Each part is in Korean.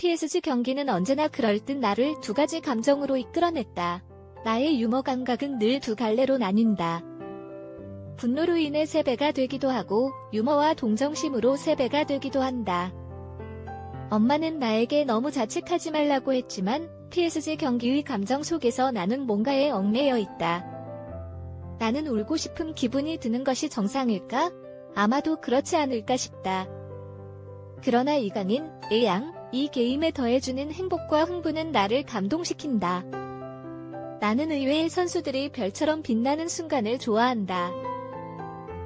PSG 경기는 언제나 그럴듯 나를 두 가지 감정으로 이끌어냈다. 나의 유머 감각은 늘 두 갈래로 나뉜다. 분노로 인해 세 배가 되기도 하고 유머와 동정심으로 세 배가 되기도 한다. 엄마는 나에게 너무 자책하지 말라고 했지만 PSG 경기의 감정 속에서 나는 뭔가에 얽매여 있다. 나는 울고 싶은 기분이 드는 것이 정상일까? 아마도 그렇지 않을까 싶다. 그러나 이강인, 애양, 이 게임에 더해주는 행복과 흥분은 나를 감동시킨다. 나는 의외의 선수들이 별처럼 빛나는 순간을 좋아한다.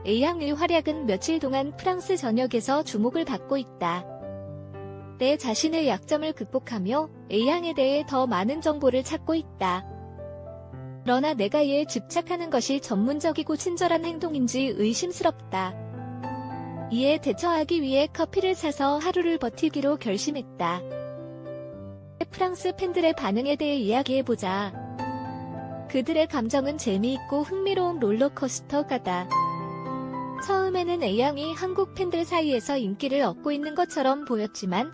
A양의 활약은 며칠 동안 프랑스 전역에서 주목을 받고 있다. 내 자신의 약점을 극복하며 A양에 대해 더 많은 정보를 찾고 있다. 그러나 내가 이에 집착하는 것이 전문적이고 친절한 행동인지 의심스럽다. 이에 대처하기 위해 커피를 사서 하루를 버티기로 결심했다. 프랑스 팬들의 반응에 대해 이야기해보자. 그들의 감정은 재미있고 흥미로운 롤러코스터 가다. 처음에는 A양이 한국 팬들 사이에서 인기를 얻고 있는 것처럼 보였지만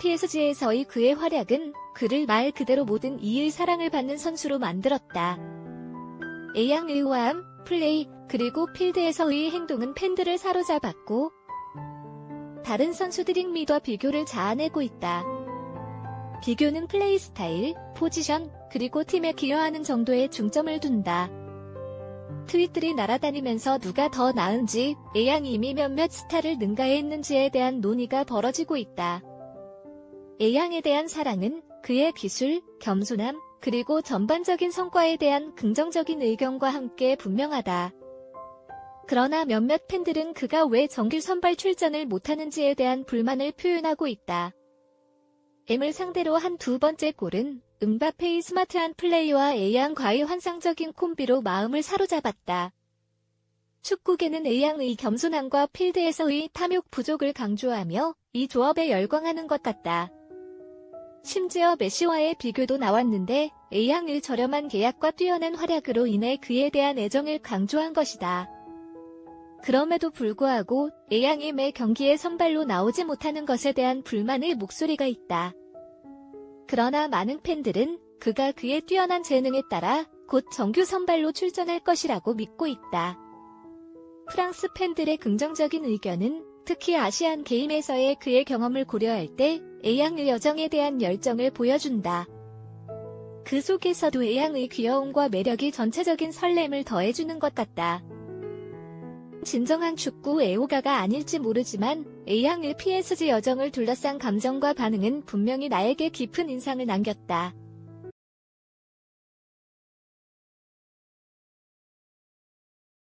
PSG에서의 그의 활약은 그를 말 그대로 모든 이의 사랑을 받는 선수로 만들었다. A양의 우아함, 플레이, 그리고 필드에서의 행동은 팬들을 사로잡았고 다른 선수들의 미와 비교를 자아내고 있다. 비교는 플레이 스타일, 포지션, 그리고 팀에 기여하는 정도에 중점을 둔다. 트윗들이 날아다니면서 누가 더 나은지, A양이 이미 몇몇 스타를 능가했는지에 대한 논의가 벌어지고 있다. A양에 대한 사랑은 그의 기술, 겸손함, 그리고 전반적인 성과에 대한 긍정적인 의견과 함께 분명하다. 그러나 몇몇 팬들은 그가 왜 정규 선발 출전을 못하는지에 대한 불만을 표현하고 있다. M을 상대로 한 두 번째 골은 음바페의 스마트한 플레이와 A양과의 환상적인 콤비로 마음을 사로잡았다. 축구계는 A양의 겸손함과 필드에서의 탐욕 부족을 강조하며 이 조합에 열광하는 것 같다. 심지어 메시와의 비교도 나왔는데 A양의 저렴한 계약과 뛰어난 활약으로 인해 그에 대한 애정을 강조한 것이다. 그럼에도 불구하고 A양이 매 경기에 선발로 나오지 못하는 것에 대한 불만의 목소리가 있다. 그러나 많은 팬들은 그가 그의 뛰어난 재능에 따라 곧 정규 선발로 출전할 것이라고 믿고 있다. 프랑스 팬들의 긍정적인 의견은 특히 아시안 게임에서의 그의 경험을 고려할 때 A양의 여정에 대한 열정을 보여준다. 그 속에서도 A양의 귀여움과 매력이 전체적인 설렘을 더해주는 것 같다. 진정한 축구 애호가가 아닐지 모르지만 A양의 PSG 여정을 둘러싼 감정과 반응은 분명히 나에게 깊은 인상을 남겼다.